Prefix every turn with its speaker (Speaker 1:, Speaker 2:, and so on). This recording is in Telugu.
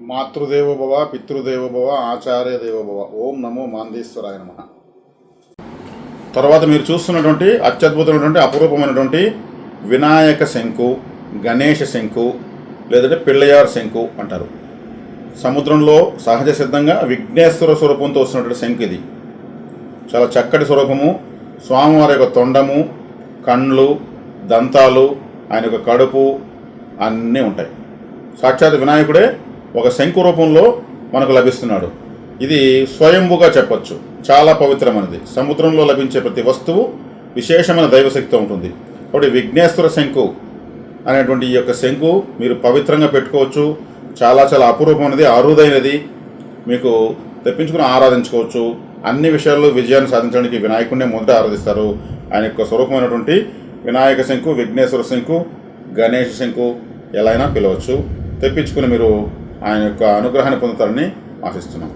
Speaker 1: మాతృదేవోభవ భవ భవ ఆచార్య దేవోభవ ఓం నమో మాందేశ్వరాయ నమ. తర్వాత మీరు చూస్తున్నటువంటి అత్యద్భుతమైనటువంటి అపురూపమైనటువంటి వినాయక శంకు గణేష శంకు లేదంటే పిళ్ళయారు శంకు అంటారు. సముద్రంలో సహజ సిద్ధంగా విఘ్నేశ్వర స్వరూపంతో వస్తున్నటువంటి శంకు ఇది. చాలా చక్కటి స్వరూపము. స్వామివారి యొక్క తొండము కండ్లు దంతాలు ఆయన యొక్క కడుపు అన్నీ ఉంటాయి. సాక్షాత్ వినాయకుడే ఒక శంకు రూపంలో మనకు లభిస్తున్నాడు. ఇది స్వయంభుగా చెప్పచ్చు. చాలా పవిత్రమైనది. సముద్రంలో లభించే ప్రతి వస్తువు విశేషమైన దైవశక్తి ఉంటుంది. కాబట్టి విఘ్నేశ్వర శంకు అనేటువంటి ఈ యొక్క శంకు మీరు పవిత్రంగా పెట్టుకోవచ్చు. చాలా చాలా అపురూపమైనది అరుదైనది. మీకు తెప్పించుకుని ఆరాధించుకోవచ్చు. అన్ని విషయాల్లో విజయాన్ని సాధించడానికి వినాయకుడినే మొదట ఆరాధిస్తారు. ఆయన యొక్క స్వరూపమైనటువంటి వినాయక శంకు విఘ్నేశ్వర శంకు గణేష శంకు ఎలా అయినా పిలవచ్చు. తెప్పించుకుని మీరు ఆయన యొక్క అనుగ్రహాన్ని పొందుతారని ఆశిస్తున్నాం.